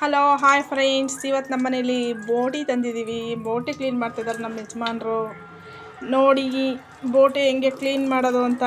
Hello hi friends ಇವತ್ತು ನಮ್ಮ ಮನೇಲಿ ಬೋಟಿ ತಂದಿದ್ದೀವಿ ಬೋಟಿ ಕ್ಲೀನ್ ಮಾಡ್ತಿದ್ದಾರೆ ನಮ್ಮ ಯಜಮಾನ್ರು. ನೋಡಿ ಬೋಟಿ ಹೆಂಗೆ ಕ್ಲೀನ್ ಮಾಡೋದು ಅಂತ.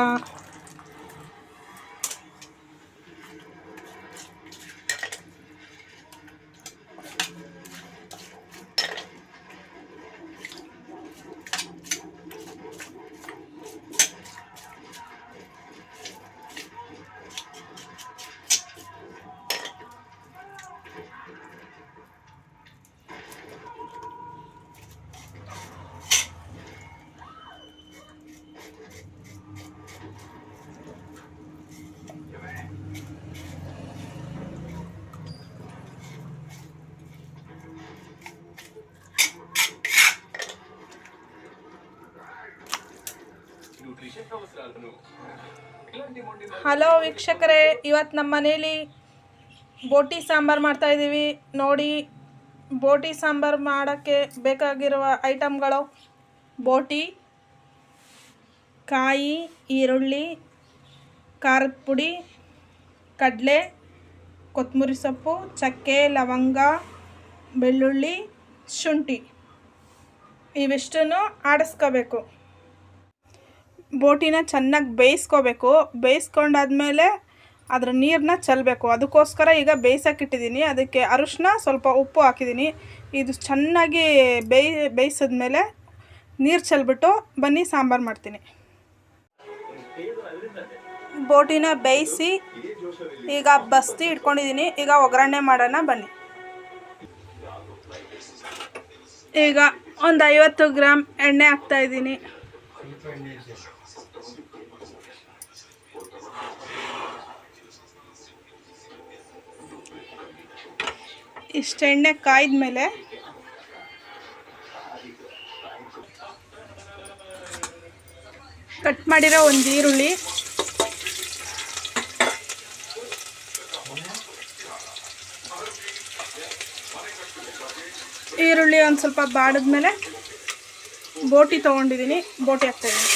ಹಲೋ ವೀಕ್ಷಕರೇ ಇವತ್ತು ನಮ್ಮ ಮನೇಲಿ ಬೋಟಿ ಸಾಂಬಾರು ಮಾಡ್ತಾಯಿದ್ದೀವಿ ನೋಡಿ, ಬೋಟಿ ಸಾಂಬಾರು ಮಾಡೋಕ್ಕೆ ಬೇಕಾಗಿರುವ ಐಟಮ್ಗಳು ಬೋಟಿ, ಕಾಯಿ, ಈರುಳ್ಳಿ, ಖಾರದ ಪುಡಿ, ಕಡಲೆ, ಕೊತ್ತಂಬರಿ ಸೊಪ್ಪು, ಚಕ್ಕೆ, ಲವಂಗ, ಬೆಳ್ಳುಳ್ಳಿ, ಶುಂಠಿ. ಇವಿಷ್ಟನ್ನು ಆಡಿಸ್ಕೋಬೇಕು. ಬೋಟಿನ ಚೆನ್ನಾಗಿ ಬೇಯಿಸ್ಕೋಬೇಕು. ಬೇಯಿಸ್ಕೊಂಡಾದ್ಮೇಲೆ ಅದರ ನೀರನ್ನ ಚೆಲ್ಲಬೇಕು ಅದಕ್ಕೋಸ್ಕರ ಈಗ ಬೇಯಿಸೋಕ್ಕಿಟ್ಟಿದ್ದೀನಿ ಅದಕ್ಕೆ ಅರಿಶಿನ ಸ್ವಲ್ಪ ಉಪ್ಪು ಹಾಕಿದ್ದೀನಿ. ಇದು ಚೆನ್ನಾಗಿ ಬೇಯ್, ಬೇಯಿಸಿದ್ಮೇಲೆ ನೀರು ಚೆಲ್ಬಿಟ್ಟು ಬನ್ನಿ ಸಾಂಬಾರು ಮಾಡ್ತೀನಿ. ಬೋಟಿನ ಬೇಯಿಸಿ ಈಗ ಬಸ್ತಿ ಇಟ್ಕೊಂಡಿದ್ದೀನಿ. ಈಗ ಒಗ್ಗರಣೆ ಮಾಡೋಣ, ಬನ್ನಿ. ಈಗ ಒಂದು ಐವತ್ತು ಗ್ರಾಮ್ ಎಣ್ಣೆ ಹಾಕ್ತಾಯಿದ್ದೀನಿ ಇಷ್ಟು ಎಣ್ಣೆ ಕಾಯ್ದ ಮೇಲೆ ಕಟ್ ಮಾಡಿರೋ ಒಂದು ಈರುಳ್ಳಿ ಈರುಳ್ಳಿ ಒಂದು ಸ್ವಲ್ಪ ಬಾಡಿದ್ಮೇಲೆ ಬೋಟಿ ತೊಗೊಂಡಿದ್ದೀನಿ, ಬೋಟಿ ಹಾಕ್ತಾಯಿದ್ದೀನಿ.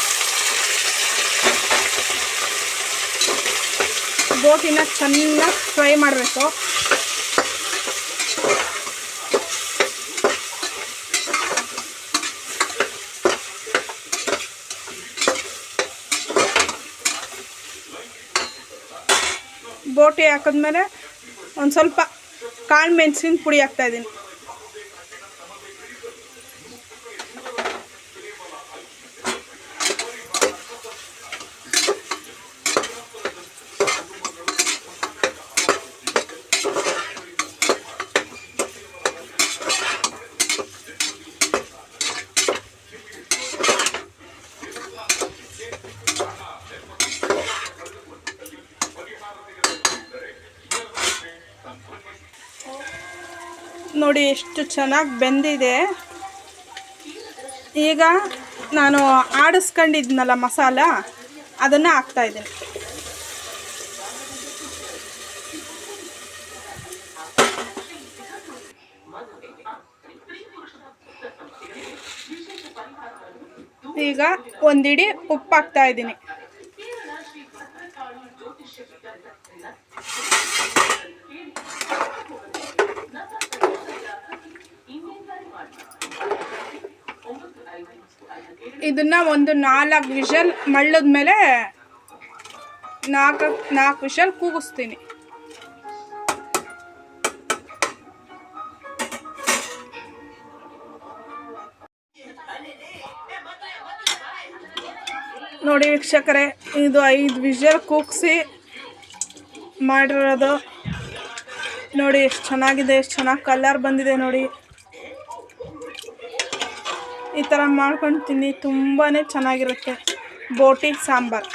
ಬೋಟಿನ ಚೆನ್ನಾಗಿ ಫ್ರೈ ಮಾಡಬೇಕು. ಬೋಟಿ ಹಾಕಿದ್ಮೇಲೆ ಒಂದು ಸ್ವಲ್ಪ ಕಾಳು ಮೆಣಸಿನ ಪುಡಿ ಹಾಕ್ತಾಯಿದ್ದೀನಿ. ನೋಡಿ ಎಷ್ಟು ಚೆನ್ನಾಗಿ ಬೆಂದಿದೆ. ಈಗ ನಾನು ಆಡಿಸ್ಕೊಂಡಿದ್ನಲ್ಲ ಮಸಾಲ ಅದನ್ನು ಹಾಕ್ತಾಯಿದ್ದೀನಿ ಈಗ ಒಂದಿಡಿ ಉಪ್ಪು ಹಾಕ್ತಾ ಇದನ್ನ ಒಂದು ನಾಲ್ಕು ವಿಷಲ್ ಮಳ್ಳದ ಮೇಲೆ ನಾಲ್ಕು ನಾಲ್ಕು ವಿಷಲ್ ಕೂಗಿಸ್ತೀನಿ. ನೋಡಿ ವೀಕ್ಷಕರೇ, ಇದು ಐದು ವಿಷಲ್ ಕೂಗಿಸಿ ಮಾಡಿರೋದು. ನೋಡಿ, ಎಷ್ಟು ಚೆನ್ನಾಗಿದೆ, ಎಷ್ಟು ಚೆನ್ನಾಗಿ ಕಲರ್ ಬಂದಿದೆ ನೋಡಿ. ಈ ಥರ ಮಾಡ್ಕೊಂಡು ತಿನ್ನಿ ತುಂಬಾ ಚೆನ್ನಾಗಿರುತ್ತೆ ಬೋಟಿ ಸಾಂಬಾರು.